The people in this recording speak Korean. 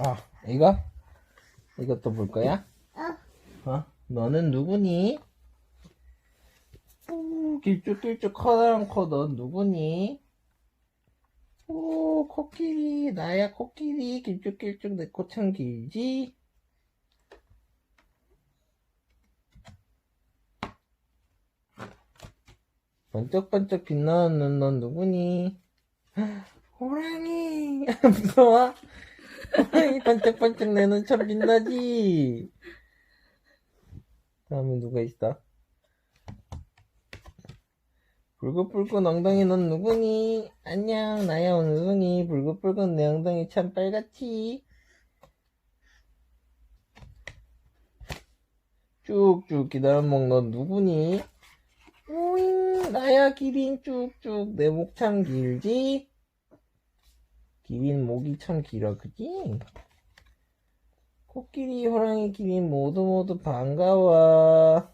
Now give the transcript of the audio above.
아, 이거? 이것도 볼 거야? 어, 어? 너는 누구니? 오, 길쭉길쭉 커다란 코, 넌 누구니? 오, 코끼리, 나야 코끼리, 길쭉길쭉 내 코 참 길지? 번쩍번쩍 빛나는 넌 누구니? 호랑이! 무서워? 호랑이 번쩍번쩍 내눈 참 빛나지? 다음에 누가 있어? 붉은붉은 엉덩이 넌 누구니? 안녕 나야 원숭이 붉은붉은 내 엉덩이 참 빨갛지? 쭉쭉 기다란목 넌 누구니? 오잉 나야 기린 쭉쭉 내 목참 길지? 기린 목이 참 길어 그지? 코끼리 호랑이 기린 모두 모두 반가워